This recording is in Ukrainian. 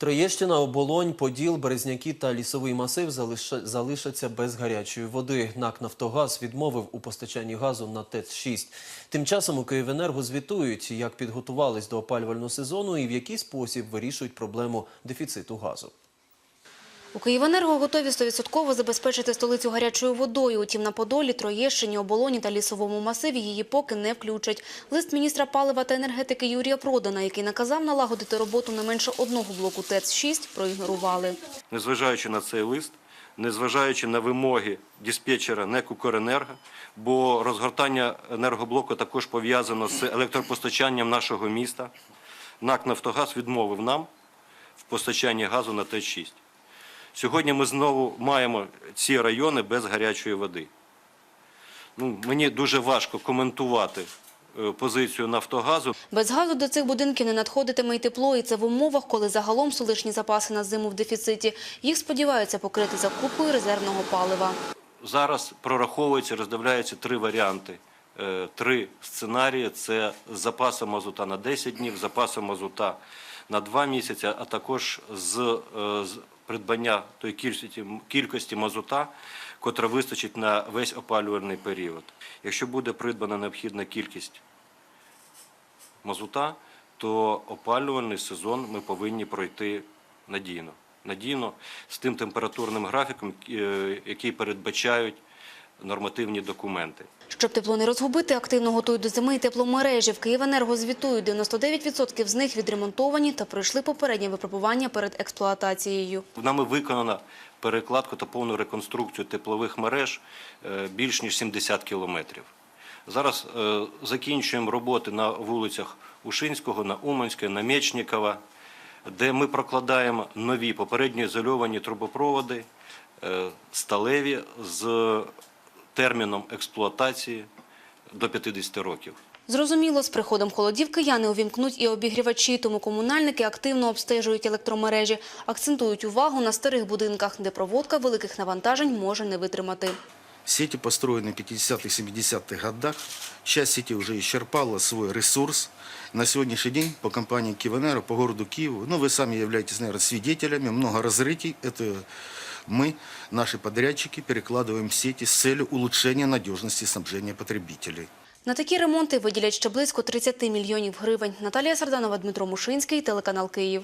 Троєщина, Оболонь, Поділ, Березняки та лісовий масив залиша- залишаться без гарячої води. НАК «Нафтогаз» відмовив у постачанні газу на ТЕЦ-6. Тим часом у Київенерго звітують, як підготувались до опалювального сезону і в який спосіб вирішують проблему дефіциту газу. У Київенерго готові 100% забезпечити столицю гарячою водою. Утім, на Подолі, Троєщині, Оболоні та Лісовому масиві її поки не включать. Лист міністра палива та енергетики Юрія Продана, який наказав налагодити роботу не менше одного блоку ТЕЦ-6, проігнорували. незважаючи на цей лист, незважаючи на вимоги диспетчера НЕК «Укренерго», бо розгортання енергоблоку також пов'язано з електропостачанням нашого міста. НАК «Нафтогаз» відмовив нам в постачанні газу на ТЕЦ-6. Сьогодні ми знову маємо ці райони без гарячої води. Ну, мені дуже важко коментувати е, позицію «Нафтогазу». Без газу до цих будинків не надходитиме й тепло, і це в умовах, коли загалом столичні запаси на зиму в дефіциті. Їх сподіваються покрити закупкою резервного палива. Зараз прораховується, роздивляються три варіанти. Е, Три сценарії: це з запасом мазута на 10 днів, запасом мазута на 2 місяці, а також з, е, з придбання тої кількості, кількості мазута, котра вистачить на весь опалювальний період. Якщо буде придбана необхідна кількість мазута, то опалювальний сезон ми повинні пройти надійно. Надійно з тим температурним графіком, е, який передбачають нормативні документи. Щоб тепло не розгубити, активно готують до зими і тепломережі. В Київенерго звітують, 99% з них відремонтовані та пройшли попереднє випробування перед експлуатацією. Нами виконана перекладку та повну реконструкцію теплових мереж е, більш ніж 70 кілометрів. Зараз е, закінчуємо роботи на вулицях Ушинського, на Уманське, на Мечникова, де ми прокладаємо нові попередньо ізольовані трубопроводи е, сталеві з терміном експлуатації до 50 років. Зрозуміло, з приходом холодів кияни увімкнуть і обігрівачі, тому комунальники активно обстежують електромережі. Акцентують увагу на старих будинках, де проводка великих навантажень може не витримати. Сети построены в 50-х, 70-х годах. Часть сети уже исчерпала свой ресурс. На сегодняшний день по компании Киевенерго, по городу Киеву, ну вы сами являетесь, наверное, свидетелями, много разрытий. Это мы, наши подрядчики, перекладываем сети с целью улучшения надежности снабжения потребителей. На такі ремонти виділять ще близько 30 мільйонів гривень. Наталія Сарданова, Дмитро Мушинський, телеканал Київ.